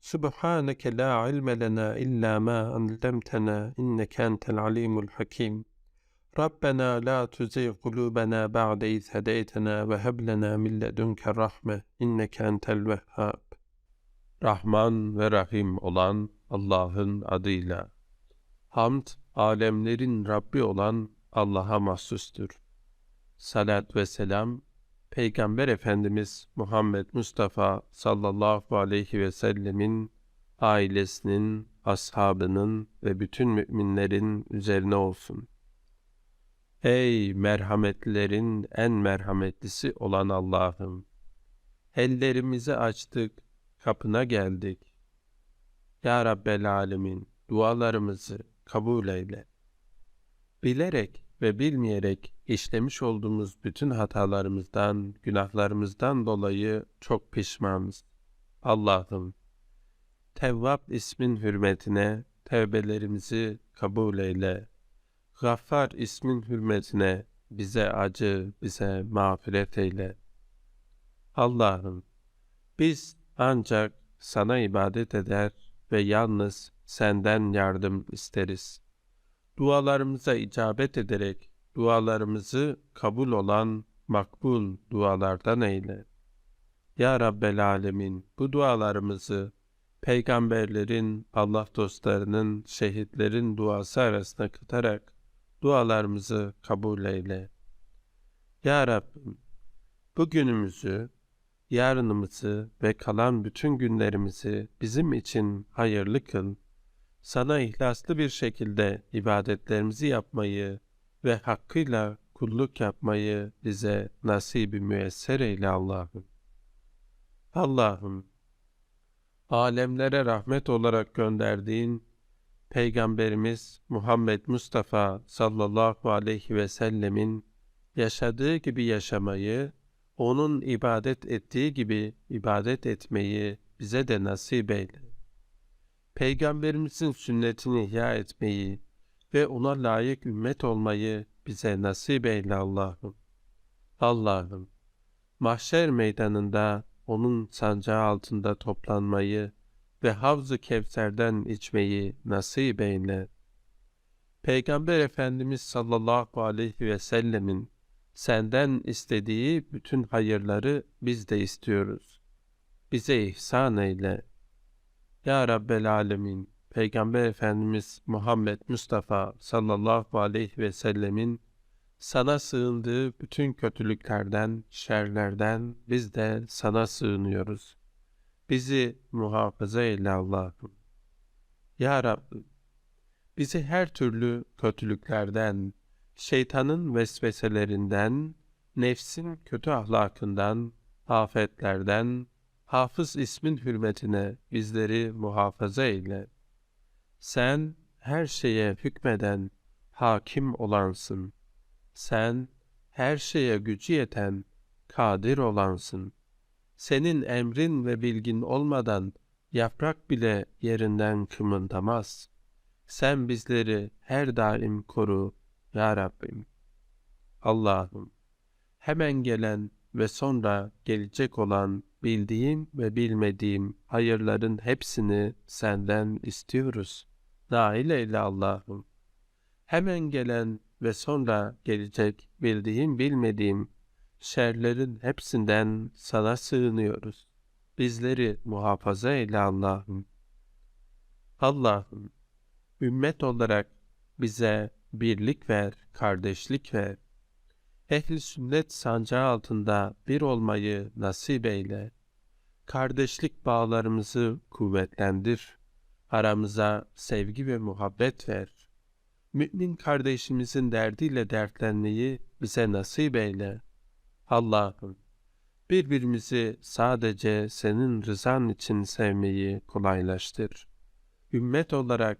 Subhaneke la ilme lena illa ma allamtana inneke entel alimul hakim. Rabbena la tuzigh kulubena ba'de iz hedeytena ve heb lena min ledunke rahme inneke entel vehhab. Rahman ve Rahim olan Allah'ın adıyla. Hamd, alemlerin Rabbi olan Allah'a mahsustur. Salat ve selam, Peygamber Efendimiz Muhammed Mustafa sallallahu aleyhi ve sellemin ailesinin, ashabının ve bütün müminlerin üzerine olsun. Ey merhametlerin en merhametlisi olan Allah'ım! Ellerimizi açtık, kapına geldik. Ya Rabbel Alemin, dualarımızı kabul eyle. Bilerek ve bilmeyerek işlemiş olduğumuz bütün hatalarımızdan, günahlarımızdan dolayı çok pişmanız. Allah'ım, Tevvab ismin hürmetine tevbelerimizi kabul eyle. Gaffar ismin hürmetine bize acı, bize mağfiret eyle. Allah'ım, biz ancak sana ibadet eder ve yalnız senden yardım isteriz. Dualarımıza icabet ederek dualarımızı kabul olan makbul dualardan eyle. Ya Rabbel Alemin bu dualarımızı peygamberlerin, Allah dostlarının, şehitlerin duası arasına katarak dualarımızı kabul eyle. Ya Rabbim bugünümüzü, yarınımızı ve kalan bütün günlerimizi bizim için hayırlı kıl. Sana ihlaslı bir şekilde ibadetlerimizi yapmayı ve hakkıyla kulluk yapmayı bize nasibi müesser eyle Allah'ım. Allah'ım, alemlere rahmet olarak gönderdiğin Peygamberimiz Muhammed Mustafa sallallahu aleyhi ve sellemin yaşadığı gibi yaşamayı, onun ibadet ettiği gibi ibadet etmeyi bize de nasip eyle. Peygamberimizin sünnetini ihya etmeyi, ve ona layık ümmet olmayı bize nasip eyle Allah'ım. Allah'ım, mahşer meydanında onun sancağı altında toplanmayı ve Havz-ı Kevser'den içmeyi nasip eyle. Peygamber Efendimiz sallallahu aleyhi ve sellemin senden istediği bütün hayırları biz de istiyoruz. Bize ihsan eyle. Ya Rabbel Alemin, Peygamber Efendimiz Muhammed Mustafa sallallahu aleyhi ve sellemin sana sığındığı bütün kötülüklerden, şerlerden biz de sana sığınıyoruz. Bizi muhafaza eyle Allah'ım. Ya Rabbim, bizi her türlü kötülüklerden, şeytanın vesveselerinden, nefsin kötü ahlakından, afetlerden, hafız ismin hürmetine bizleri muhafaza eyle.'' Sen her şeye hükmeden, hakim olansın. Sen her şeye gücü yeten, kadir olansın. Senin emrin ve bilgin olmadan yaprak bile yerinden kımıldamaz. Sen bizleri her daim koru ya Rabbim. Allah'ım hemen gelen ve sonra gelecek olan bildiğim ve bilmediğim hayırların hepsini senden istiyoruz. Nail eyle Allah'ım. Hemen gelen ve sonra gelecek bildiğim bilmediğim şerlerin hepsinden sana sığınıyoruz. Bizleri muhafaza eyle Allah'ım. Allah'ım, ümmet olarak bize birlik ver, kardeşlik ver. Ehli sünnet sancağı altında bir olmayı nasip eyle. Kardeşlik bağlarımızı kuvvetlendir. Aramıza sevgi ve muhabbet ver. Mümin kardeşimizin derdiyle dertlenmeyi bize nasip eyle. Allah'ım, Birbirimizi sadece senin rızan için sevmeyi kolaylaştır. Ümmet olarak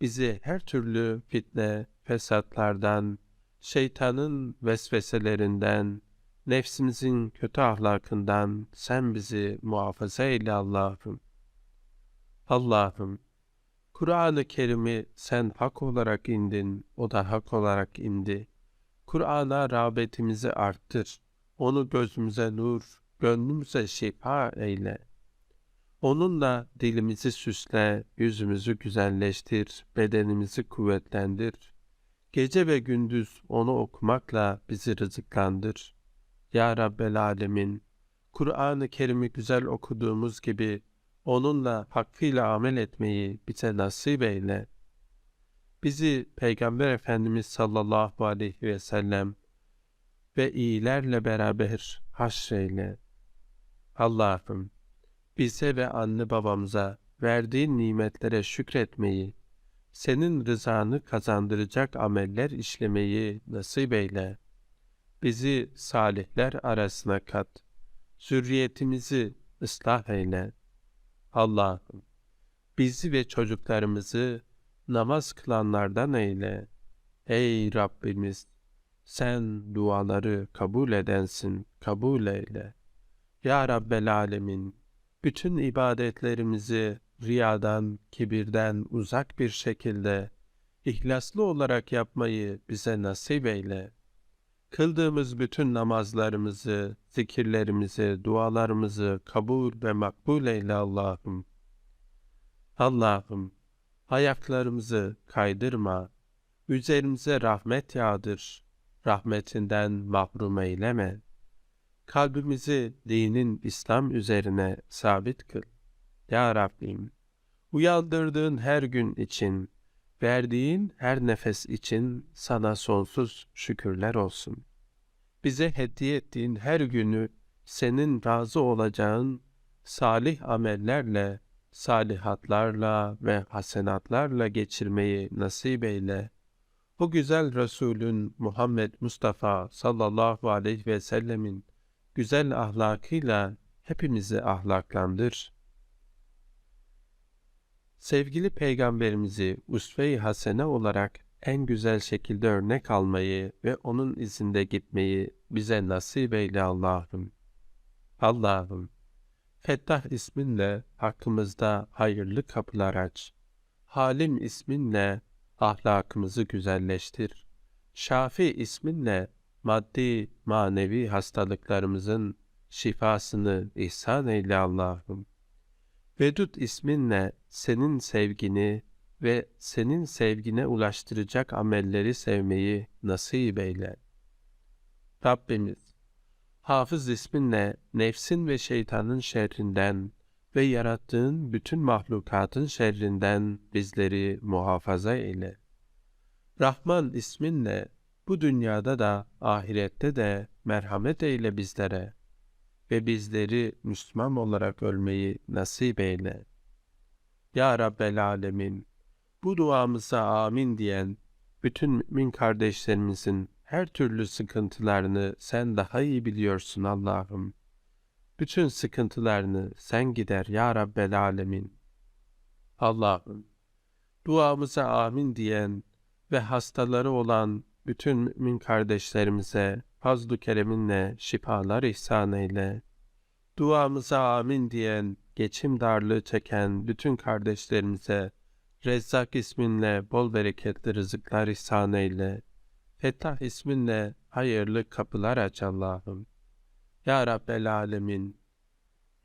bizi her türlü fitne, fesatlardan, şeytanın vesveselerinden, nefsimizin kötü ahlakından sen bizi muhafaza eyle Allah'ım. Allah'ım, Kur'an-ı Kerim'i sen hak olarak indin, o da hak olarak indi. Kur'an'a rağbetimizi arttır. Onu gözümüze nur, gönlümüze şifa eyle. Onunla dilimizi süsle, yüzümüzü güzelleştir, bedenimizi kuvvetlendir. Gece ve gündüz onu okumakla bizi rızıklandır. Ya Rabbel Alemin, Kur'an-ı Kerim'i güzel okuduğumuz gibi onunla hakkıyla amel etmeyi bize nasip eyle. Bizi Peygamber Efendimiz sallallahu aleyhi ve sellem ve iyilerle beraber haşreyle. Allah'ım bize ve anne babamıza verdiğin nimetlere şükretmeyi, senin rızanı kazandıracak ameller işlemeyi nasip eyle. Bizi salihler arasına kat. Zürriyetimizi ıslah eyle. Allah'ım bizi ve çocuklarımızı namaz kılanlardan eyle. Ey Rabbimiz sen duaları kabul edensin, kabul eyle. Ya Rabbel Alemin, bütün ibadetlerimizi riyadan, kibirden uzak bir şekilde ihlaslı olarak yapmayı bize nasip eyle. Kıldığımız bütün namazlarımızı, zikirlerimizi, dualarımızı kabul ve makbul eyle Allah'ım. Allah'ım, ayaklarımızı kaydırma, üzerimize rahmet yağdır, rahmetinden mahrum eyleme. Kalbimizi dinin İslam üzerine sabit kıl. Ya Rabbim, uyandırdığın her gün için, verdiğin her nefes için sana sonsuz şükürler olsun. Bize hediye ettiğin her günü senin razı olacağın salih amellerle, salihatlarla ve hasenatlarla geçirmeyi nasip eyle. O güzel Resulün Muhammed Mustafa sallallahu aleyhi ve sellemin güzel ahlakıyla hepimizi ahlaklandır. Sevgili peygamberimizi usve-i hasene olarak en güzel şekilde örnek almayı ve onun izinde gitmeyi bize nasip eyle Allah'ım. Allah'ım, Fettah isminle hakkımızda hayırlı kapılar aç. Halim isminle ahlakımızı güzelleştir. Şafi isminle maddi, manevi hastalıklarımızın şifasını ihsan eyle Allah'ım. Vedud isminle senin sevgini ve senin sevgine ulaştıracak amelleri sevmeyi nasip eyle. Rabbimiz, Hafız isminle nefsin ve şeytanın şerrinden ve yarattığın bütün mahlukatın şerrinden bizleri muhafaza eyle. Rahman isminle bu dünyada da ahirette de merhamet eyle bizlere ve bizleri Müslüman olarak ölmeyi nasip eyle. Ya Rabbel Alemin, bu duamıza amin diyen bütün mümin kardeşlerimizin her türlü sıkıntılarını sen daha iyi biliyorsun Allah'ım. Bütün sıkıntılarını sen gider ya Rabbel Alemin. Allah'ım, duamıza amin diyen ve hastaları olan bütün mümin kardeşlerimize fazl-ı kereminle şifalar ihsan eyle. Duamıza amin diyen, geçim darlığı çeken bütün kardeşlerimize Rezzak isminle bol bereketli rızıklar ihsan eyle. Fettah isminle hayırlı kapılar aç Allah'ım. Ya Rabbel Alemin,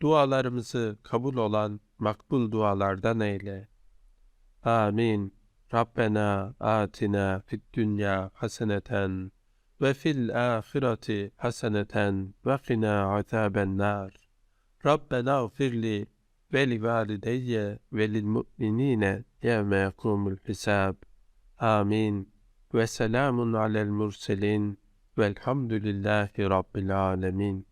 dualarımızı kabul olan makbul dualardan eyle. Amin. Rabbena atina fid dünya haseneten وفي الآخرة حسنة وقنا عذاب النار. ربنا اغفر لي ولوالدي وللمؤمنين يوم يقوم الحساب. آمين. وسلام على المرسلين والحمد لله رب العالمين.